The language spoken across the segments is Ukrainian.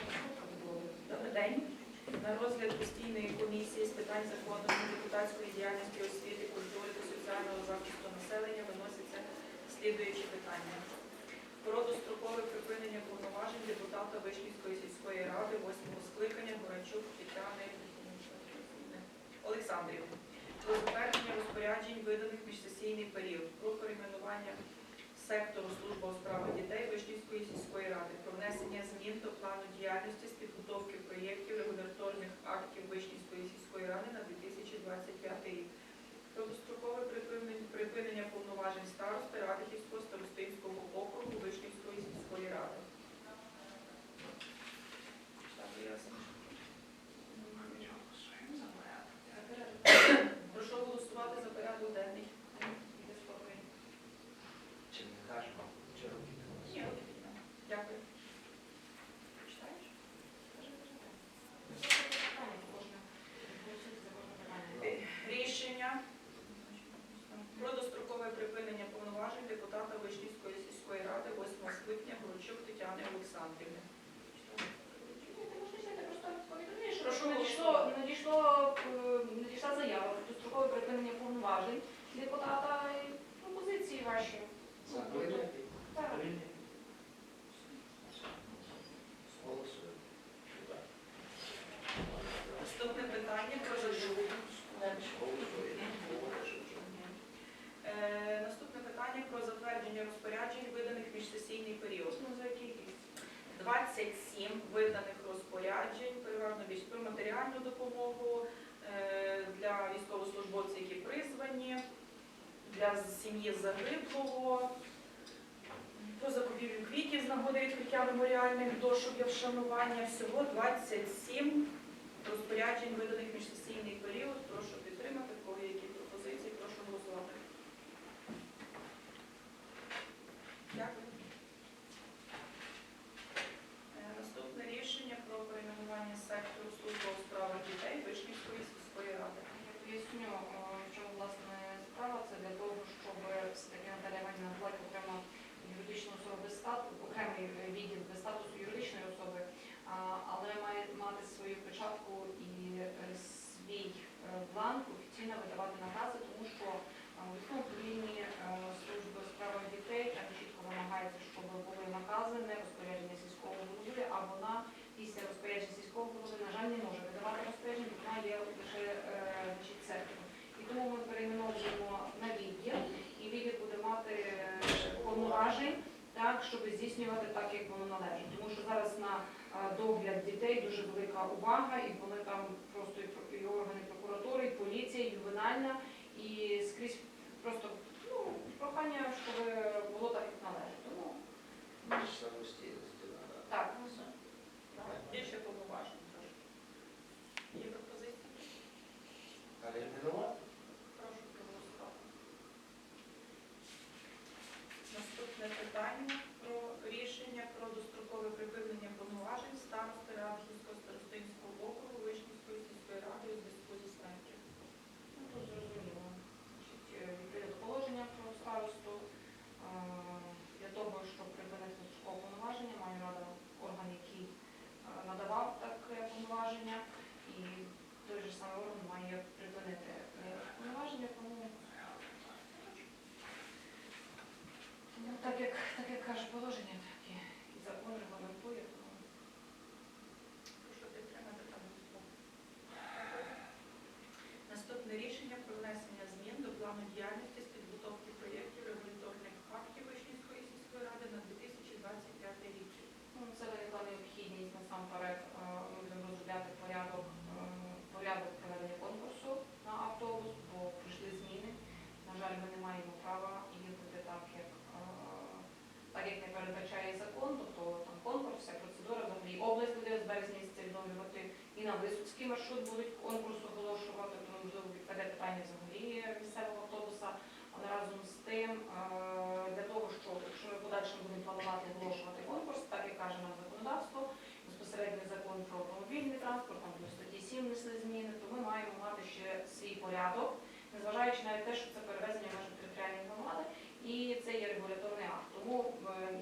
підготовка. Добрий день. На розгляд постійної комісії з питань законності, депутатської діяльності, освіти, культури та соціального захисту населення виносяться слідуючі питання. Про дострокове припинення повноважень депутата Вишнівської сільської ради 8 скликання Горачук Тетяни Олександрівни. Про затвердження розпоряджень, виданих міжсесійний період. Про перейменування сектору служби у справах дітей Вишнівської сільської ради про внесення змін до плану діяльності з підготовки проєктів регуляторних актів Вишнівської сільської ради на 2025 рік. Про дострокове припинення, припинення повноважень старости Радихівського старостинського округу Вишнівської сільської ради. Так, ясно. Прошу голосувати за порядок денний. Іде спокій. Чи не кажемо? Чи робити? Ні, от і так. Дякую. Читаєш? Е, Рішення про дострокове припинення повноважень депутата Вишнівської сільської ради 8 скликання Горчук Тетяни Олександрівни. Прошу Надійшло, надійшло, е, надійшла заява про дострокове припинення повноважень депутата і пропозиції ваші. Закликати? Так. Голосуємо. Наступне питання про заживу. Е, Наступне питання про затвердження розпоряджень, виданих в міжсесійний період. Ну, за який рік? 27 виданих розпоряджень, переважно про матеріальну допомогу е, для військовослужбовців, які призвані, для сім'ї загиблого, по закупівлю квітів з нагоди відкриття меморіальних дошок для вшанування. Всього 27 розпоряджень, виданих міжсесійний період. Прошу підтримати, в кого є які пропозиції, прошу голосувати. Дякую. Е, Наступне рішення про перейменування сектору служби у справах дітей Вишнівської сільської ради. Я поясню, е, в чому власне справа. Це для того, щоб все-таки Наталя Іванівна була окремо юридична особа без статусу, окремий е, відділ без статусу юридичної особи, а, але має мати свою печатку і е, свій е, бланк видавати накази, тому що в управлінні е, служби у дітей там чітко вимагається, щоб були накази, не розпорядження сільського голови, а вона після розпорядження сільського голови, на жаль, не може видавати розпорядження, вона є лише е, значить. І тому ми перейменовуємо на відділ, і відділ буде мати е, повноважень, так, щоб здійснювати так, як воно належить. Тому що зараз на догляд дітей дуже велика увага, і вони там просто і про- і органи прокуратури, і поліція, і скрізь просто ну, прохання, щоб було так, як належить. Тому Самостійності надо. так. Більше повноважень. трошки. Є пропозиції? Перейменувати? Прошу проголосувати. Наступне питання про рішення про дострокове припинення повноважень старости Радхівського старостинського округу Вишнівської сільської ради у зв'язку зі смертю. Ну, тут зрозуміло. Значить, е, відповідно до положення про старосту, е, для того, щоб припинити дострокове повноваження, має рада орган, який е, надавав таке повноваження, і той же самий орган має припинити е, повноваження, тому тому так як, так як каже положення, так і закон регламентує, Прошу підтримати та голосувати. Наступне рішення про внесення змін до плану діяльності з підготовки проєктів регуляторних актів Вишнівської сільської ради на 2025 рік. Ну, Це виникла необхідність насамперед. е, Ми будемо розробляти порядок, е, порядок проведення конкурсу на автобус, бо прийшли зміни. На жаль, ми не маємо права їздити так, як, е, так, як не передбачає закон, тобто там конкурс, вся процедура, взагалі область буде з березня місяця відновлювати, і на Висоцький маршрут будуть конкурс оголошувати, тому можливо відпаде питання взагалі місцевого автобуса. Але разом з тим, е, для того, щоб якщо ми подальше будемо планувати оголошувати конкурс, так як каже нам законодавство, безпосередньо закон про автомобільний транспорт, там до статті 7 внесли зміни, то ми маємо мати ще свій порядок, незважаючи навіть те, що це перевезення межах територіальної громади, і це є регуляторний акт. Тому е,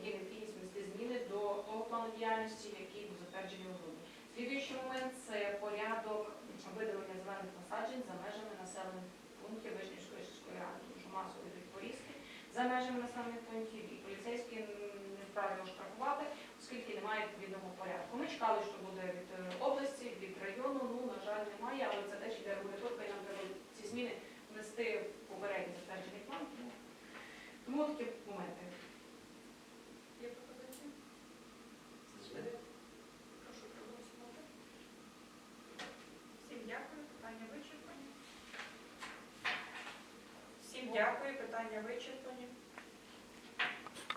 є необхідність внести зміни до того плану діяльності, який був запроваджений у грудні. Слідуючий момент це порядок видалення зелених насаджень за межами населених пунктів Вишнівської сільської ради, тому що масово йдуть порізки за межами населених пунктів, і поліцейські не вправі штрафувати, оскільки немає відповідного порядку. Ми чекали, що буде від е, області, від району, ну, на жаль, немає, але це теж йде регуляторка, і нам треба ці зміни внести в попередній затверджений план. Тому, тому такі моменти. Є пропозиції? Зміни? Прошу проголосувати. Всім дякую, питання вичерпані. Всім дякую, питання вичерпані.